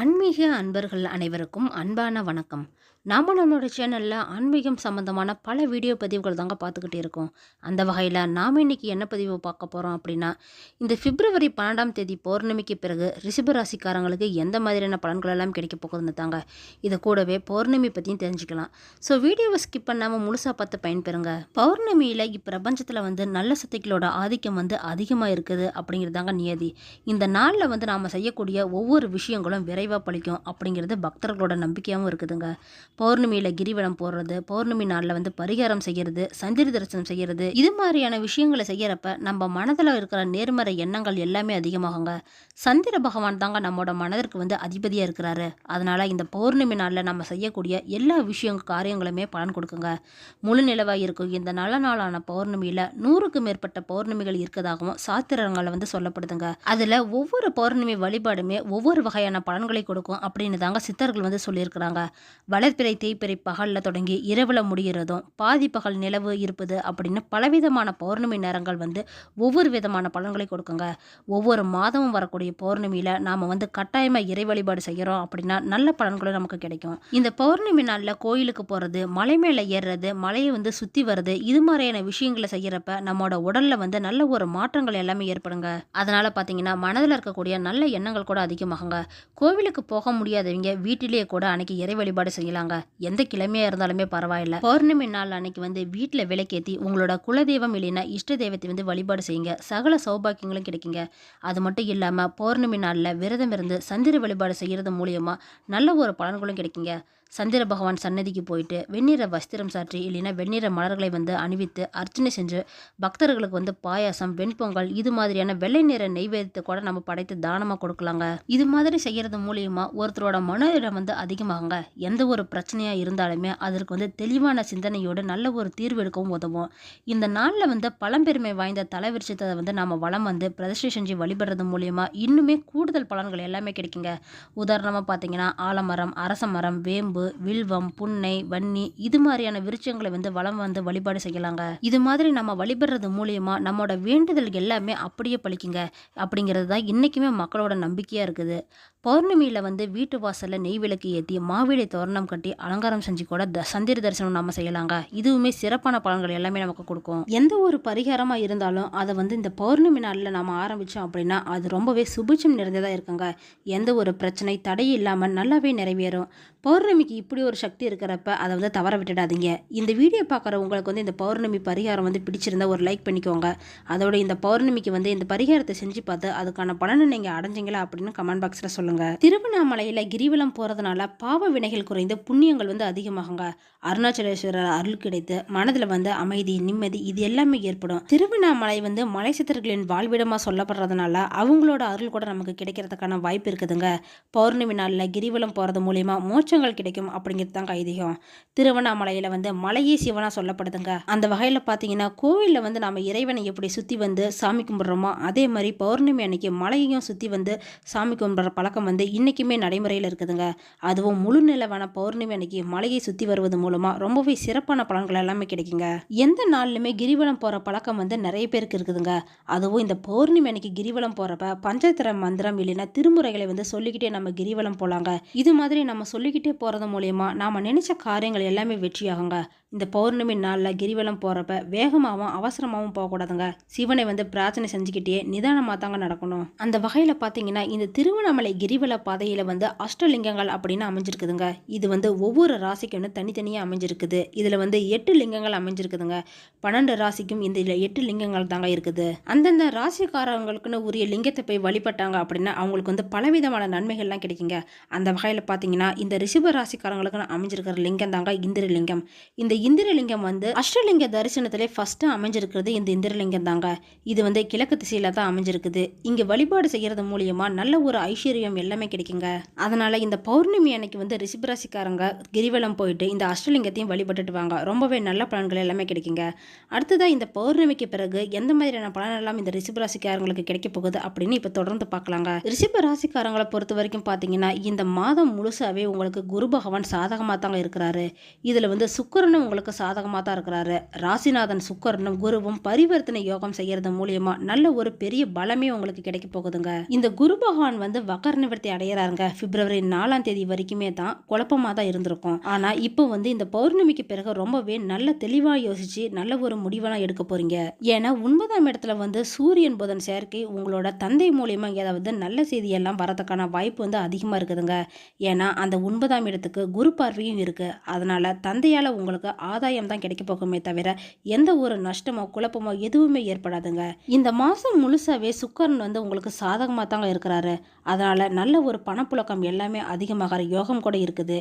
ஆன்மீக அன்பர்கள் அனைவருக்கும் அன்பான வணக்கம். நாம் நம்மளோட சேனலில் ஆன்மீகம் சம்மந்தமான பல வீடியோ பதிவுகள் தாங்க பார்த்துக்கிட்டே இருக்கோம். அந்த வகையில் நாம் இன்னைக்கு என்ன பதிவு பார்க்க போகிறோம் அப்படின்னா இந்த பிப்ரவரி பன்னெண்டாம் தேதி பௌர்ணமிக்கு பிறகு ரிஷப ராசிக்காரங்களுக்கு எந்த மாதிரியான பலன்கள் எல்லாம் கிடைக்க போகுதுன்னு தாங்க இதை கூடவே பௌர்ணமி பற்றியும் தெரிஞ்சுக்கலாம். ஸோ வீடியோவை ஸ்கிப் பண்ணாமல் முழுசாக பார்த்து பயன்பெறுங்க. பௌர்ணமியில் இப்பிரபஞ்சத்தில் வந்து நல்ல சக்திகளோட ஆதிக்கம் வந்து அதிகமாக இருக்குது அப்படிங்கிறது தாங்க நியதி. இந்த நாளில் வந்து நாம் செய்யக்கூடிய ஒவ்வொரு விஷயங்களும் நிறைவாக பழிக்கும் அப்படிங்கிறது பக்தர்களோட நம்பிக்கையாகவும் இருக்குதுங்க. பௌர்ணமியில் கிரிவலம் போடுறது பௌர்ணமி நாளில் வந்து பரிகாரம் செய்கிறது சந்திர தரிசனம் செய்கிறது இது மாதிரியான விஷயங்களை செய்கிறப்ப நம்ம மனதில் இருக்கிற நேர்மறை எண்ணங்கள் எல்லாமே அதிகமாகுங்க. சந்திர பகவான் தாங்க நம்மளோட மனதிற்கு வந்து அதிபதியாக இருக்கிறாரு. அதனால் இந்த பௌர்ணமி நாளில் நம்ம செய்யக்கூடிய எல்லா விஷயம் காரியங்களுமே பலன் கொடுக்குங்க. முழு நிலவாக இருக்கும். இந்த நல்ல நாளான பௌர்ணமியில் நூறுக்கு மேற்பட்ட பௌர்ணமிகள் இருக்கதாகவும் சாத்திரங்களை வந்து சொல்லப்படுதுங்க. அதில் ஒவ்வொரு பௌர்ணமி வழிபாடுமே ஒவ்வொரு வகையான பலன்கள் கொடுக்கும் அப்படின்னு தாங்க சித்தர்கள் வந்து சொல்லியிருக்கிறாங்க. வளர்ப்பிறை தேய்பிறை பகலில் தொடங்கி இரவில் முடிகிறதும் பாதி பகல் நிலவு இருப்பது அப்படின்னு பலவிதமான பௌர்ணமி நேரங்கள் வந்து ஒவ்வொரு விதமான பலன்களை கொடுக்குங்க. ஒவ்வொரு மாதமும் வரக்கூடிய பௌர்ணமியில் நாம் வந்து கட்டாயமாக இறை வழிபாடு செய்கிறோம் அப்படின்னா நல்ல பலன்களும் நமக்கு கிடைக்கும். இந்த பௌர்ணமி நாளில் கோயிலுக்கு போகிறது மலை மேலே ஏறுறது மலையை வந்து சுற்றி வர்றது இது மாதிரியான விஷயங்களை செய்கிறப்ப நம்மளோட உடலில் வந்து நல்ல ஒரு மாற்றங்கள் எல்லாமே ஏற்படுங்க. அதனால் பார்த்தீங்கன்னா மனதில் இருக்கக்கூடிய நல்ல எண்ணங்கள் கூட அதிகமாகுங்க. கோவில் கோவிலுக்கு போக முடியாதவங்க வீட்டிலேயே கூட அன்னைக்கு இறை வழிபாடு செய்யலாங்க. எந்த கிழமையாக இருந்தாலுமே பரவாயில்ல. பௌர்ணமி நாள் அன்னைக்கு வந்து வீட்டில் விளக்கேற்றி உங்களோட குலதெய்வம் இல்லைன்னா இஷ்ட தெய்வத்தை வந்து வழிபாடு செய்யுங்க. சகல சௌபாக்கியங்களும் கிடைக்குங்க. அது மட்டும் இல்லாமல் பௌர்ணமி நாளில் விரதம் இருந்து சந்திர வழிபாடு செய்கிறது மூலியமாக நல்ல ஒரு பலன்களும் கிடைக்குங்க. சந்திர பகவான் சன்னதிக்கு போயிட்டு வெண்ணிற வஸ்திரம் சாற்றி இல்லைன்னா வெண்ணிற மலர்களை வந்து அணிவித்து அர்ச்சனை செஞ்சு பக்தர்களுக்கு வந்து பாயாசம் வெண்பொங்கல் இது மாதிரியான வெள்ளை நிற நெய்வேதத்தை கூட நம்ம படைத்து தானமாக கொடுக்கலாங்க. இது மாதிரி செய்கிறது மூலியமாக ஒருத்தரோட மனதிடம் வந்து அதிகமாகுங்க. எந்த ஒரு பிரச்சனையாக இருந்தாலுமே அதற்கு வந்து தெளிவான சிந்தனையோடு நல்ல ஒரு தீர்வு எடுக்கவும் உதவும். இந்த நாளில் வந்து பழம்பெருமை வாய்ந்த தலைவிருச்சத்தை வந்து நம்ம வளம் வந்து பிரதிஷ்டை செஞ்சு வழிபடுறது மூலியமாக இன்னுமே கூடுதல் பலன்கள் எல்லாமே கிடைக்குங்க. உதாரணமாக பார்த்தீங்கன்னா ஆலமரம் அரச மரம் வேம்பு வில்வம் புன்னை வன்னி இது மாதிரியான விருட்சங்களை வந்து வளம் வந்து வழிபாடு செய்யலாங்க. இது மாதிரி நம்ம வழிபடுறது மூலியமா நம்மளோட வேண்டுதல் எல்லாமே அப்படியே பழிக்குங்க. அப்படிங்கிறது தான் இன்றைக்குமே மக்களோட நம்பிக்கையாக இருக்குது. பௌர்ணமியில் வந்து வீட்டு வாசலில் நெய் விளக்கு ஏற்றி மாவிடை தோரணம் கட்டி அலங்காரம் செஞ்சு கூட த சந்திர தரிசனம் நம்ம செய்யலாங்க. இதுவுமே சிறப்பான பலன்கள் எல்லாமே நமக்கு கொடுக்கும். எந்த ஒரு பரிகாரமாக இருந்தாலும் அதை வந்து இந்த பௌர்ணமி நாளில் நம்ம ஆரம்பித்தோம் அப்படின்னா அது ரொம்பவே சுபிட்சம் நிறைந்ததாக இருக்குங்க. எந்த ஒரு பிரச்சனை தடை இல்லாமல் நல்லாவே நிறைவேறும். பௌர்ணமிக்கு இப்படி ஒரு சக்தி இருக்கிறப்ப அதை வந்து தவற விட்டுடாதீங்க. இந்த வீடியோ பார்க்குற உங்களுக்கு வந்து இந்த பௌர்ணமி பரிகாரம் வந்து பிடிச்சிருந்தா ஒரு லைக் பண்ணிக்கோங்க. அதோட இந்த பௌர்ணமிக்கு வந்து இந்த பரிகாரத்தை செஞ்சு பார்த்து அதுக்கான பலனை நீங்கள் அடைஞ்சிங்களா அப்படின்னு கமெண்ட் பாக்ஸில் சொல்லுங்கள் திருவண்ணாமலையில் கிரிவலம் போகிறதுனால பாவ வினைகள் குறைந்து புண்ணியங்கள் வந்து அதிகமாகுங்க. அருணாச்சலேஸ்வரர் அருள் கிடைத்து மனதில் வந்து அமைதி நிம்மதி இது எல்லாமே ஏற்படும். திருவண்ணாமலை வந்து மலை சித்தர்களின் வாழ்விடமாக சொல்லப்படுறதுனால அவங்களோட அருள் கூட நமக்கு கிடைக்கிறதுக்கான வாய்ப்பு இருக்குதுங்க. பௌர்ணமி நாளில் கிரிவலம் போகிறது மூலியமா மோட்சங்கள் கிடைக்கும் அப்படிங்கிறது தாங்க ஐதீகம். திருவண்ணாமலையில் வந்து மலையே சிவனாக சொல்லப்படுதுங்க. அந்த வகையில் பார்த்தீங்கன்னா கோவிலில் வந்து நம்ம இறைவனை எப்படி சுற்றி வந்து சாமி கும்பிட்றோமோ அதே மாதிரி பௌர்ணமி அன்னைக்கு மலையையும் சுற்றி வந்து சாமி கும்பிட்ற பழக்கம் வந்து இன்றைக்குமே நடைமுறையில் இருக்குதுங்க. அதுவும் முழு நிலவான பௌர்ணமி அன்னைக்கு மலையை சுற்றி வருவது மூலமாக ரொம்பவே சிறப்பான பலன்கள் எல்லாமே கிடைக்குங்க. எந்த நாள்லையுமே கிரிவலம் போகிற பழக்கம் வந்து நிறைய பேருக்கு இருக்குதுங்க. அதுவும் இந்த பௌர்ணமி அன்னைக்கு கிரிவலம் போகிறப்ப பஞ்சத்திர மந்திரம் இல்லைன்னா திருமுறைகளை வந்து சொல்லிக்கிட்டே நம்ம கிரிவலம் போகலாங்க இது மாதிரி நம்ம சொல்லிக்கிட்டே போகிறது மூலயமா நாம் நினைச்ச காரியங்கள் எல்லாமே வெற்றியாகுங்க. இந்த பௌர்ணமி நாளில் கிரிவலம் போகிறப்ப வேகமாகவும் அவசரமாகவும் போகக்கூடாதுங்க. சிவனை வந்து பிரார்த்தனை செஞ்சுக்கிட்டே நிதானமாக தாங்க நடக்கணும். அந்த வகையில் பார்த்தீங்கன்னா இந்த திருவண்ணாமலை கிரி கிரிவல பாதையில் வந்து அஷ்டலிங்கங்கள் அப்படின்னு அமைஞ்சிருக்குதுங்க. இது வந்து ஒவ்வொரு ராசிக்கும் வந்து தனித்தனியாக அமைஞ்சிருக்குது. இதில் வந்து எட்டு லிங்கங்கள் அமைஞ்சிருக்குதுங்க. பன்னெண்டு ராசிக்கும் இந்த எட்டு லிங்கங்கள் தாங்க இருக்குது. அந்தந்த ராசிக்காரங்களுக்குன்னு உரிய லிங்கத்தை போய் வழிபட்டாங்க அப்படின்னா அவங்களுக்கு வந்து பலவிதமான நன்மைகள்லாம் கிடைக்குங்க. அந்த வகையில் பார்த்தீங்கன்னா இந்த ரிஷப ராசிக்காரங்களுக்குன்னு அமைஞ்சிருக்கிற லிங்கம் தாங்க இந்திரலிங்கம். இந்த இந்திரலிங்கம் வந்து அஷ்டலிங்க தரிசனத்திலே ஃபஸ்ட்டு அமைஞ்சிருக்கிறது இந்த இந்திரலிங்கம் தாங்க. இது வந்து கிழக்கு திசையில் தான் அமைஞ்சிருக்குது. இங்கே வழிபாடு செய்கிறது மூலியமாக நல்ல ஒரு ஐஸ்வர்யம் எல்லாமே கிடைக்குங்க. அதனால இந்த பௌர்ணமி அன்னைக்கு வந்து ரிஷிபராசிக்காரங்க கிரிவலம் போயிட்டு இந்த அஷ்டலிங்கத்தையும் வழிபட்டுட்டு வாங்க ரொம்பவே நல்ல பலன்கள் எல்லாமே கிடைக்குங்க. அடுத்ததாக இந்த பௌர்ணமிக்கு பிறகு எந்த மாதிரியான பலன் எல்லாம் இந்த ரிஷிபராசிக்காரங்களுக்கு கிடைக்க போகுது அப்படின்னு இப்போ தொடர்ந்து பார்க்கலாங்க. ரிஷிபராசிக்காரங்களை பொறுத்த வரைக்கும் பார்த்தீங்கன்னா இந்த மாதம் முழுசாகவே உங்களுக்கு குரு பகவான் சாதகமாக தாங்க இருக்கிறாரு. இதில் வந்து சுக்கரனும் உங்களுக்கு சாதகமாக தான் இருக்கிறாரு. ராசிநாதன் சுக்கரனும் குருவும் பரிவர்த்தனை யோகம் செய்யறது மூலியமா நல்ல ஒரு பெரிய பலமே உங்களுக்கு கிடைக்க போகுதுங்க. இந்த குரு பகவான் வந்து வகர்ண நிவர்த்தி அடையிறாருங்க. பிப்ரவரி நாலாம் தேதி வரைக்குமே தான் குழப்பமாக தான் இருந்திருக்கும். ஆனால் இப்போ வந்து இந்த பௌர்ணமிக்கு பிறகு ரொம்பவே நல்ல தெளிவாக யோசிச்சு நல்ல ஒரு முடிவெல்லாம் எடுக்க போறீங்க. ஏன்னா ஒன்பதாம் இடத்துல வந்து சூரியன் புதன் சேர்க்கை உங்களோட தந்தை மூலியமா ஏதாவது நல்ல செய்தியெல்லாம் வரதுக்கான வாய்ப்பு வந்து அதிகமாக இருக்குதுங்க. ஏன்னா அந்த ஒன்பதாம் இடத்துக்கு குரு பார்வையும் இருக்கு. அதனால தந்தையால் உங்களுக்கு ஆதாயம் தான் கிடைக்க போகுமே தவிர எந்த ஒரு நஷ்டமோ குழப்பமோ எதுவுமே ஏற்படாதுங்க. இந்த மாதம் முழுசாவே சுக்கரன் வந்து உங்களுக்கு சாதகமாக தாங்க இருக்கிறாரு. அதனால நல்ல ஒரு பணப்புழக்கம் எல்லாமே அதிகமாகிற யோகம் கூட இருக்குது.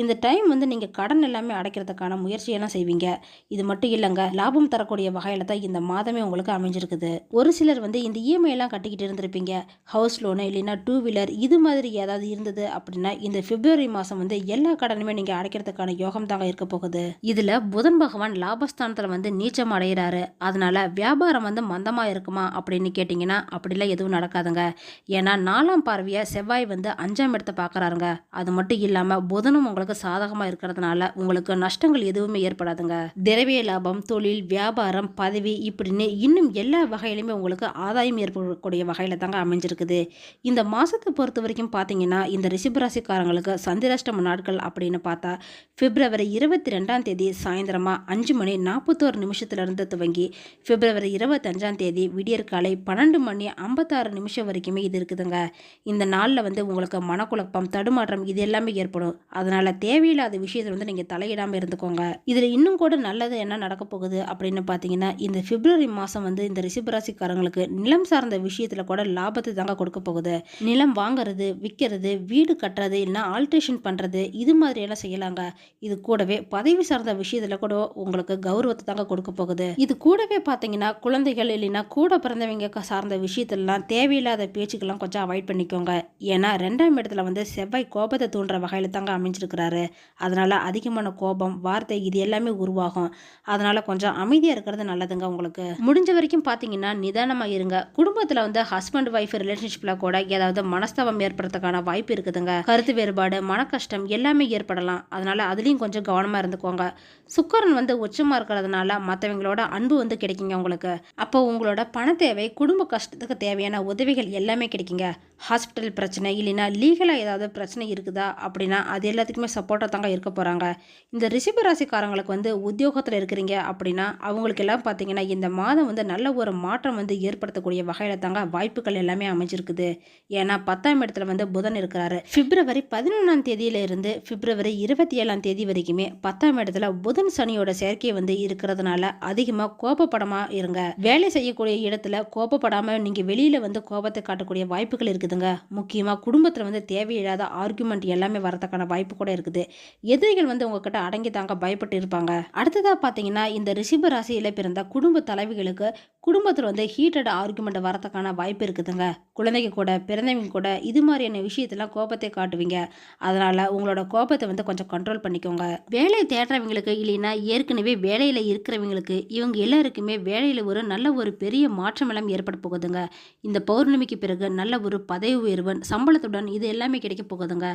இந்த டைம் வந்து நீங்கள் கடன் எல்லாமே அடைக்கிறதுக்கான முயற்சியெல்லாம் செய்வீங்க. இது மட்டும் இல்லைங்க லாபம் தரக்கூடிய வகையில் தான் இந்த மாதமே உங்களுக்கு அமைஞ்சிருக்குது. ஒரு சிலர் வந்து இந்த இஎம்ஐலாம் கட்டிக்கிட்டு இருந்திருப்பீங்க. ஹவுஸ் லோனு இல்லைன்னா டூ வீலர் இது மாதிரி ஏதாவது இருந்தது அப்படின்னா இந்த பிப்ரவரி மாதம் வந்து எல்லா கடனுமே நீங்கள் அடைக்கிறதுக்கான யோகம் தாங்க இருக்க போகுது. இதில் புதன் பகவான் லாபஸ்தானத்தில் வந்து நீச்சம் அடைகிறாரு அதனால வியாபாரம் வந்து மந்தமாக இருக்குமா அப்படின்னு கேட்டிங்கன்னா அப்படிலாம் எதுவும் நடக்காதுங்க. ஏன்னா நாலாம் பார்வையை செவ்வாய் வந்து அஞ்சாம் இடத்தை பார்க்குறாருங்க. அது மட்டும் இல்லாமல் புதனும் உங்களுக்கு சாதகமாக இருக்கிறதுனால உங்களுக்கு நஷ்டங்கள் எதுவுமே ஏற்படாதுங்க. திரவிய லாபம் தொழில் வியாபாரம் பதவி இப்படின்னு இன்னும் எல்லா வகையிலுமே உங்களுக்கு ஆதாயம் ஏற்படக்கூடிய வகையில் தாங்க அமைஞ்சிருக்குது. இந்த மாதத்தை பொறுத்த வரைக்கும் பார்த்தீங்கன்னா இந்த ரிஷபராசிக்காரங்களுக்கு சந்திராஷ்டம நாட்கள் அப்படின்னு பார்த்தா பிப்ரவரி இருபத்தி ரெண்டாம் தேதி சாயந்தரமாக அஞ்சு மணி நாற்பத்தோரு நிமிஷத்துலேருந்து துவங்கி பிப்ரவரி இருபத்தஞ்சாம் தேதி விடியற்காலை பன்னெண்டு மணி ஐம்பத்தாறு நிமிஷம் வரைக்குமே இது இருக்குதுங்க. இந்த நாள் நாளில் வந்து உங்களுக்கு மனக்குழப்பம் தடுமாற்றம் இது எல்லாமே ஏற்படும். அதனால் தேவையில்லாத விஷயத்தில் வந்து நீங்கள் தலையிடாமல் இருந்துக்கோங்க. இதில் இன்னும் கூட நல்லது என்ன நடக்க போகுது அப்படின்னு பார்த்தீங்கன்னா இந்த பிப்ரவரி மாதம் வந்து இந்த ரிஷபராசிக்காரங்களுக்கு நிலம் சார்ந்த விஷயத்தில் கூட லாபத்தை தாங்க கொடுக்க போகுது. நிலம் வாங்குறது விற்கிறது வீடு கட்டுறது இல்லைன்னா ஆல்ட்ரேஷன் பண்ணுறது இது மாதிரியெல்லாம் செய்யலாங்க. இது கூடவே பதவி சார்ந்த விஷயத்தில் கூட உங்களுக்கு கௌரவத்தை தாங்க கொடுக்க போகுது. இது கூடவே பார்த்தீங்கன்னா குழந்தைகள் இல்லைன்னா கூட பிறந்தவங்க சார்ந்த விஷயத்திலலாம் தேவையில்லாத பேச்சுக்கெல்லாம் கொஞ்சம் அவாய்ட் பண்ணிக்கோங்க. ஏன்னா ரெண்டாம் இடத்துல வந்து செவ்வாய் கோபத்தை தூண்டுற வகையில் தாங்க அமைஞ்சிருக்கிறாரு. அதனால் அதிகமான கோபம் வார்த்தை இது எல்லாமே உருவாகும். அதனால் கொஞ்சம் அமைதியாக இருக்கிறது நல்லதுங்க உங்களுக்கு. முடிஞ்ச வரைக்கும் பார்த்தீங்கன்னா நிதானமாக இருங்க. குடும்பத்தில் வந்து ஹஸ்பண்ட் ஒய்ஃப் ரிலேஷன்ஷிப்பில் கூட ஏதாவது மனஸ்தாபம் ஏற்படுறதுக்கான வாய்ப்பு இருக்குதுங்க. கருத்து வேறுபாடு மன கஷ்டம் எல்லாமே ஏற்படலாம். அதனால் அதுலேயும் கொஞ்சம் கவனமாக இருந்துக்கோங்க. சுக்கரன் வந்து உச்சமாக இருக்கிறதுனால மற்றவங்களோட அன்பு வந்து கிடைக்குங்க உங்களுக்கு. அப்போ உங்களோட பண தேவை குடும்ப கஷ்டத்துக்கு தேவையான உதவிகள் எல்லாமே கிடைக்குங்க. ஹாஸ்பிட்டல் பிரச்சனை இல்லைன்னா லீகலாக ஏதாவது பிரச்சனை இருக்குதா? அப்படின்னா அது எல்லாத்துக்குமே சப்போர்ட்டாக தாங்க இருக்க போகிறாங்க இந்த ரிஷப ராசிக்காரங்களுக்கு வந்து உத்தியோகத்தில் இருக்கிறீங்க அப்படின்னா அவங்களுக்கு எல்லாம் பார்த்தீங்கன்னா இந்த மாதம் வந்து நல்ல ஒரு மாற்றம் வந்து ஏற்படுத்தக்கூடிய வகையில் தாங்க வாய்ப்புகள் எல்லாமே அமைஞ்சிருக்குது. ஏன்னா பத்தாம் இடத்துல வந்து புதன் இருக்கிறாரு. பிப்ரவரி பதினொன்றாம் தேதியிலிருந்து பிப்ரவரி இருபத்தி ஏழாம் தேதி வரைக்குமே பத்தாம் இடத்துல புதன் சனியோட சேர்க்கை வந்து இருக்கிறதுனால அதிகமாக கோபப்படமாக இருங்க. வேலை செய்யக்கூடிய இடத்துல கோபப்படாமல் நீங்கள் வெளியில் வந்து கோபத்தை காட்டக்கூடிய வாய்ப்புகள் இருக்குது. இருக்குதுங்க. முக்கியமாக குடும்பத்தில் வந்து தேவையில்லாத ஆர்குமெண்ட் எல்லாமே வரதுக்கான வாய்ப்பு கூட இருக்குது. எதிரிகள் வந்து உங்ககிட்ட அடங்கி தாங்க பயப்பட்டு இருப்பாங்க. அடுத்ததாக பார்த்தீங்கன்னா இந்த ரிஷப ராசியில் பிறந்த குடும்ப தலைவிகளுக்கு குடும்பத்தில் வந்து ஹீட்டட் ஆர்குமெண்ட் வரதுக்கான வாய்ப்பு இருக்குதுங்க. குழந்தைங்க கூட பிறந்தவங்க கூட இது மாதிரியான விஷயத்தெல்லாம் கோபத்தை காட்டுவீங்க. அதனால உங்களோட கோபத்தை வந்து கொஞ்சம் கண்ட்ரோல் பண்ணிக்கோங்க. வேலை தேடுறவங்களுக்கு இல்லைன்னா ஏற்கனவே வேலையில் இருக்கிறவங்களுக்கு இவங்க எல்லாருக்குமே வேலையில் ஒரு நல்ல ஒரு பெரிய மாற்றம் எல்லாம் ஏற்பட போகுதுங்க. இந்த பௌர்ணமிக்கு பிறகு நல்ல ஒரு பதவி உயர்வன் சம்பளத்துடன் இது எல்லாமே கிடைக்க போகுதுங்க.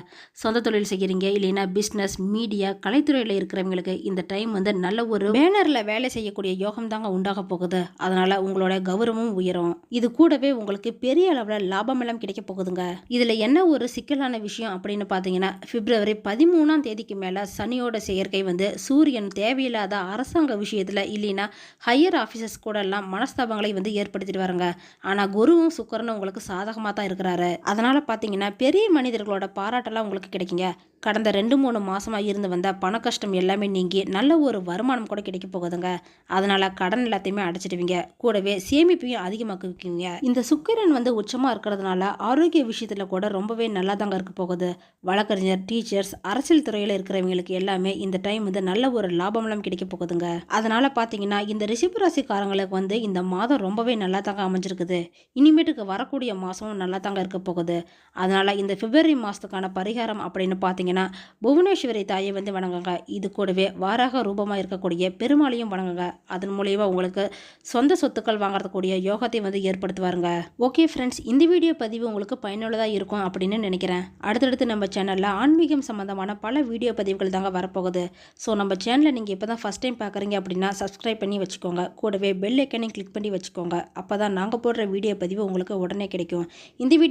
சொந்த தொழில் செய்கிறீங்க இல்லைன்னா பிஸ்னஸ் மீடியா கலைத்துறையில் இருக்கிறவங்களுக்கு இந்த டைம் வந்து நல்ல ஒரு பேனரில் வேலை செய்யக்கூடிய யோகம் தாங்க உண்டாக போகுது. அதனால உங்களோட கௌரவமும் உயரும். இது கூடவே உங்களுக்கு பெரிய அளவில் லாபம் எல்லாம் கிடைக்க போகுதுங்க. இதில் என்ன ஒரு சிக்கலான விஷயம் அப்படின்னு பார்த்தீங்கன்னா பிப்ரவரி பதிமூணாம் தேதிக்கு மேலே சனியோட செயற்கை வந்து சூரியன் தேவையில்லாத அரசாங்க விஷயத்தில் இல்லைன்னா ஹையர் ஆஃபீஸர்ஸ் கூட எல்லாம் மனஸ்தாபங்களை வந்து ஏற்படுத்திட்டு வராங்க ஆனால் குருவும் சுக்கரனும் உங்களுக்கு சாதகமாக தான் இருக்கிறாங்க. அதனால் பார்த்தீங்கன்னா பெரிய மனிதர்களோட பாராட்டெல்லாம் உங்களுக்கு கிடைக்குங்க. கடந்த ரெண்டு மூணு மாதமாக இருந்து வந்த பண கஷ்டம் எல்லாமே நீங்கி நல்ல ஒரு வருமானம் கூட கிடைக்க போகுதுங்க. அதனால் கடன் எல்லாத்தையுமே அடைச்சிடுவீங்க. கூடவே சேமிப்பையும் அதிகமாக்குவீங்க. இந்த சுக்கிரன் வந்து உச்சமாக இருக்கிறதுனால ஆரோக்கிய விஷயத்தில் கூட ரொம்பவே நல்லா தாங்க இருக்க போகுது. வழக்கறிஞர் டீச்சர்ஸ் அரசியல் துறையில் இருக்கிறவங்களுக்கு எல்லாமே இந்த டைம் வந்து நல்ல ஒரு லாபமெல்லாம் கிடைக்க போகுதுங்க. அதனால் பார்த்தீங்கன்னா இந்த ரிஷபராசிக்காரங்களுக்கு வந்து இந்த மாதம் ரொம்பவே நல்லா தாங்க அமைஞ்சிருக்குது. இனிமேட்டுக்கு வரக்கூடிய மாதமும் நல்லா தாங்க இருக்க போகுது. அதனால் இந்த பிப்ரவரி மாதத்துக்கான பரிகாரம் அப்படின்னு பார்த்தீங்கன்னா புவனேஸ்வரி தாயை வந்து வணங்குங்க. இது கூடவே வாராக ரூபமாக இருக்கக்கூடிய பெருமாளையும் வணங்குங்க. அதன் மூலியமாக உங்களுக்கு சொந்த சொத்துக்கள் வாங்குறதுக்கூடிய யோகத்தை வந்து ஏற்படுத்துவாருங்க. ஓகே ஃப்ரெண்ட்ஸ் இந்த வீடியோ பதிவு உங்களுக்கு பயனுள்ளதாக இருக்கும் அப்படின்னு நினைக்கிறேன். அடுத்தடுத்து நம்ம சேனலில் ஆன்மீகம் சம்மந்தமான பல வீடியோ பதிவுகள் தாங்க வரப்போகுது. ஸோ நம்ம சேனலை நீங்கள் இப்போ தான் ஃபஸ்ட் டைம் பார்க்குறீங்க அப்படின்னா சப்ஸ்கிரைப் பண்ணி வச்சுக்கோங்க. கூடவே பெல் ஐக்கனையும் கிளிக் பண்ணி வச்சுக்கோங்க. அப்போ தான் நாங்கள் போடுற வீடியோ பதிவு உங்களுக்கு உடனே கிடைக்கும். இந்த வீடியோ